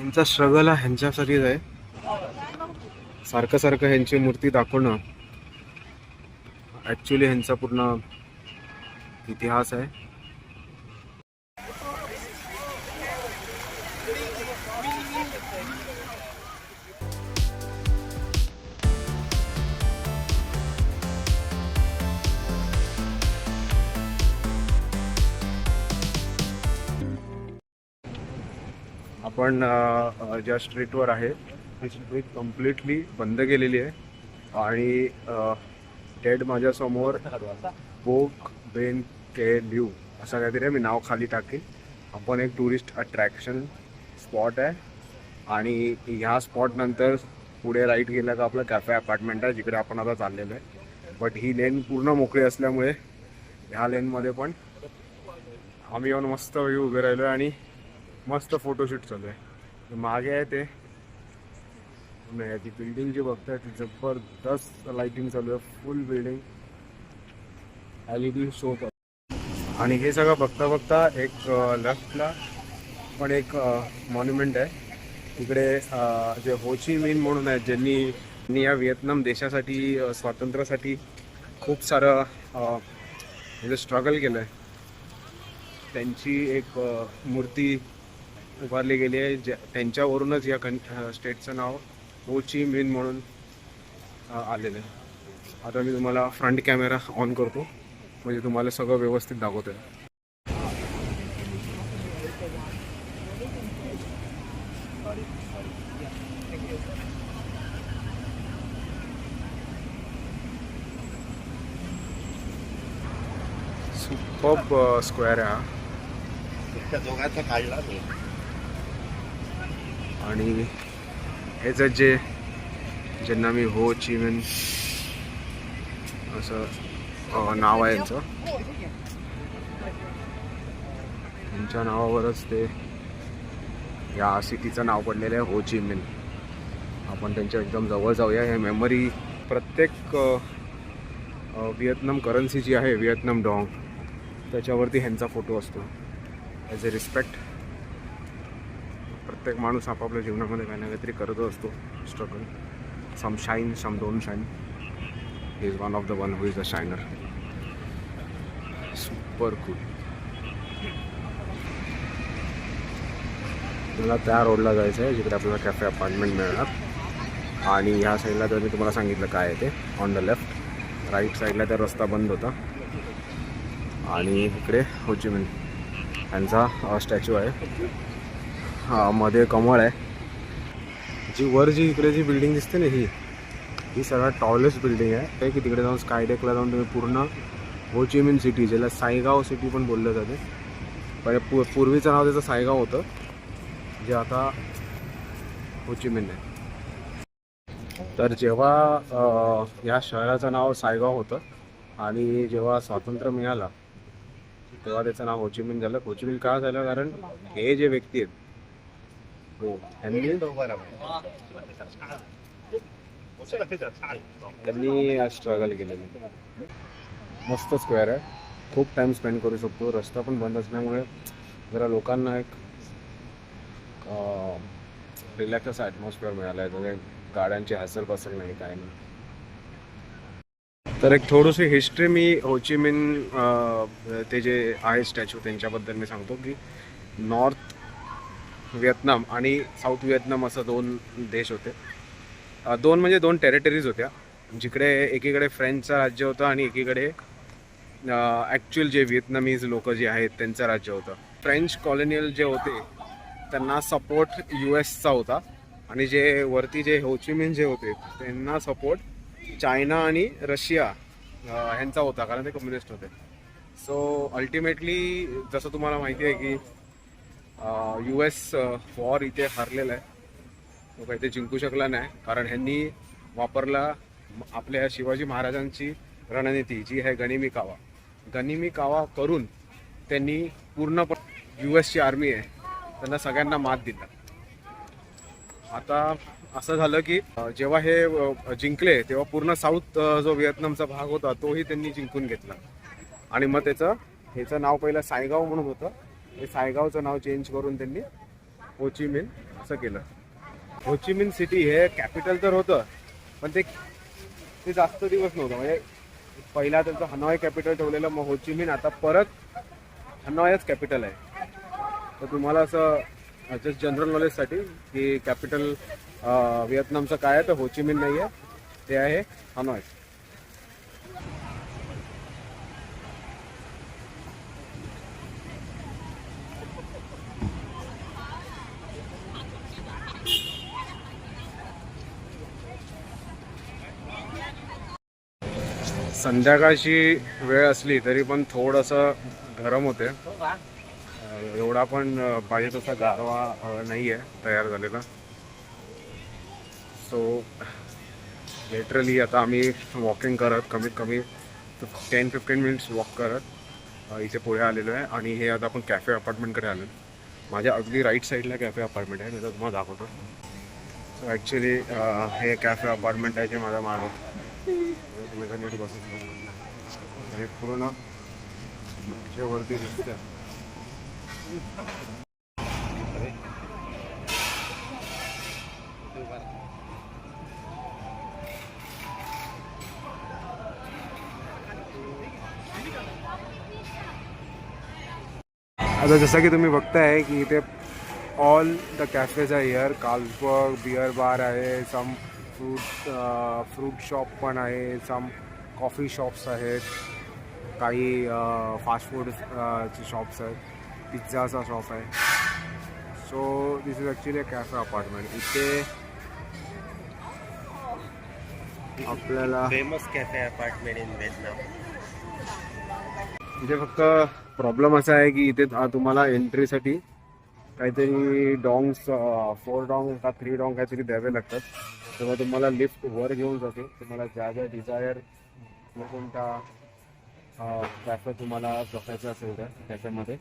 ह्यांचा स्ट्रगल हा ह्यांच्यासाठीच आहे. सारखं सारखं ह्यांची मूर्ती दाखवणं ॲक्च्युली ह्यांचा पूर्ण इतिहास आहे. आपण ज्या स्ट्रीटवर आहे ती स्ट्रीट कम्प्लिटली बंद केलेली आहे. आणि डेड माझ्यासमोर बोक बेन के ल्यू असं काहीतरी आहे. मी नाव खाली टाकेन. आपण एक टुरिस्ट अट्रॅक्शन स्पॉट आहे. आणि ह्या स्पॉट नंतर पुढे राईट गेलं का आपलं कॅफे अपार्टमेंट आहे जिकडे आपण आता चाललेलो आहे. बट ही लेन पूर्ण मोकळी असल्यामुळे ह्या लेनमध्ये पण आम्ही येऊन मस्त व्यू उभे राहिलो आणि मस्त फोटोशूट चालू आहे. मागे आहे ते. नाही ती बिल्डिंग जी बघताय ती जबरदस्त लाइटिंग चालू आहे. Full building L E D show आणि हे सगळं बघता बघता एक लेफ्टला पण एक मॉन्युमेंट आहे. तिकडे जे होची मिन म्हणून आहे ज्यांनी या व्हिएतनाम देशासाठी स्वातंत्र्यासाठी खूप सारं म्हणजे स्ट्रगल केलं आहे त्यांची एक मूर्ती उभारली गेली आहे. ज्या त्यांच्यावरूनच या कं स्टेटचं नाव हो ची मिन म्हणून आलेलं आहे. आता मी तुम्हाला फ्रंट कॅमेरा ऑन करतो. म्हणजे तुम्हाला सगळं व्यवस्थित दाखवतो आहे सुपब स्क्वेअर आहे हा. दोघांचा काढला आणि हेच जे ज्यांना मी हो चिमेन असं नाव आहे यांचं. त्यांच्या नावावरच ते या सिटीचं नाव पडलेलं आहे हो ची आपण त्यांच्या एकदम जवळ जाऊया. हे मेमरी प्रत्येक अ, व्हिएतनाम करन्सी जी आहे व्हिएतनाम डॉंग त्याच्यावरती ह्यांचा फोटो असतो. ॲज अ रिस्पेक्ट प्रत्येक माणूस आपापल्या जीवनामध्ये काही ना काहीतरी करत असतो. Struggle some shine some don't shine is one of the one who is a shiner super cool मला त्या रोडला जायचं आहे जिकडे आपल्याला कॅफे अपार्टमेंट मिळणार. आणि ह्या साईडला तर मी तुम्हाला सांगितलं काय आहे ते. ऑन द लेफ्ट राईट साईडला तर रस्ता बंद होता. आणि इकडे होचिमिन यांचा स्टॅच्यू आहे. हा मध्ये कमळ आहे. जी वर जी इकडे जी बिल्डिंग दिसते ना ही ही सर्वात टॉलेस्ट बिल्डिंग आहे. ते की तिकडे जाऊन स्कायडेकला जाऊन तुम्ही पूर्ण होचिमिन सिटी ज्याला सायगाव सिटी पण बोललं जाते. पहिले पू पूर्वीचं नाव त्याचं सायगाव होतं. जे आता होचिमिन आहे. तर जेव्हा या शहराचं नाव सायगाव होतं आणि जेव्हा स्वातंत्र्य मिळालं तेव्हा त्याचं नाव होचिमिन झालं. होचिमिन का झालं? कारण हे जे व्यक्ती आहेत हो. यांनी त्यांनी स्ट्रगल केलेलं. मस्त स्क्वेअर आहे. खूप टाइम स्पेंड करू शकतो. रस्ता पण बंद असल्यामुळे जरा लोकांना एक रिलॅक्स ॲटमॉस्फिअर मिळालं आहे म्हणजे गाड्यांची हॅसल पसल नाही काय नाही. तर एक थोडीशी हिस्ट्री मी होचिमिन ते जे आहे स्टॅच्यू त्यांच्याबद्दल मी सांगतो की नॉर्थ व्हिएतनाम आणि साऊथ व्हिएतनाम असं दोन देश होते. दोन म्हणजे दोन टेरिटरीज होत्या. जिकडे एकीकडे फ्रेंचचं राज्य होतं आणि एकीकडे ॲक्च्युअल जे व्हिएतनामीज लोक जे आहेत त्यांचं राज्य होतं. फ्रेंच कॉलोनियल जे होते त्यांना सपोर्ट यू एसचा होता. आणि जे वरती जे होचिमिन जे होते त्यांना सपोर्ट चायना आणि रशिया ह्यांचा होता. कारण ते कम्युनिस्ट होते. सो अल्टिमेटली जसं तुम्हाला माहिती आहे की यू एस वॉर इथे हरलेला आहे. तो काही ते जिंकू शकला नाही. कारण ह्यांनी वापरला आपल्या शिवाजी महाराजांची रणनीती जी आहे गनिमी कावा. गनिमी कावा करून त्यांनी पूर्ण यू एसची आर्मी आहे. त्यांना सगळ्यांना मात दिला. आता असं झालं की जेव्हा हे जिंकले तेव्हा पूर्ण साऊथ जो व्हिएतनामचा भाग होता तोही त्यांनी जिंकून घेतला. आणि मग त्याचं ह्याचं नाव पहिलं सायगाव म्हणून होतं. हे सायगावचं नाव चेंज करून त्यांनी होचिमिन असं केलं. होचिमिन सिटी हे कॅपिटल तर होतं पण ते ते जास्त दिवस नव्हतं. म्हणजे पहिला त्यांचं हनॉय कॅपिटल ठेवलेलं मग होचिमिन आता परत हनॉयच कॅपिटल आहे. तर तुम्हाला असं जस्ट जनरल नॉलेजसाठी की कॅपिटल व्हिएतनामचं काय आहे तर होचिमिन नाही आहे ते आहे हनॉय. संध्याकाळची वेळ असली तरी पण थोडंसं गरम होते. एवढा पण पाहिजे तसा गारवा नाही आहे तयार झालेला. सो लिटरली आता आम्ही वॉकिंग करत कमीत कमी टेन फिफ्टीन मिनिट्स वॉक करत इथे पुढे आलेलो आहे. आणि हे आता आपण कॅफे अपार्टमेंटकडे आलो माझ्या अगदी राईट साईडला कॅफे अपार्टमेंट आहे. मी तर तुम्हाला दाखवतो. सो ॲक्च्युली हे कॅफे अपार्टमेंट आहे जे माझा माणूस नीट आता जसं की तुम्ही बघताय की इथे ऑल द कॅफेज आहे हिअर कार्ल्सबर्ग बिअर बार आहे सम फ्रूट फ्रूट शॉप पण आहे सम कॉफी शॉप्स आहेत काही फास्ट फूड चे शॉप्स आहेत पिझ्झाचा शॉप आहे. So this is actually a cafe apartment इथे आपल्याला famous cafe apartment in Vietnam इथे फक्त प्रॉब्लेम असा आहे की इथे तुम्हाला एंट्रीसाठी काहीतरी डॉंग्स फोर डॉंग का थ्री डॉंग काहीतरी द्यावे लागतात. तेव्हा तुम्हाला लिफ्ट वर घेऊन जाते. तुम्हाला ज्या ज्या डिझायर कोणता कॅफे तुम्हाला बसायचं असेल तर त्याच्यामध्ये.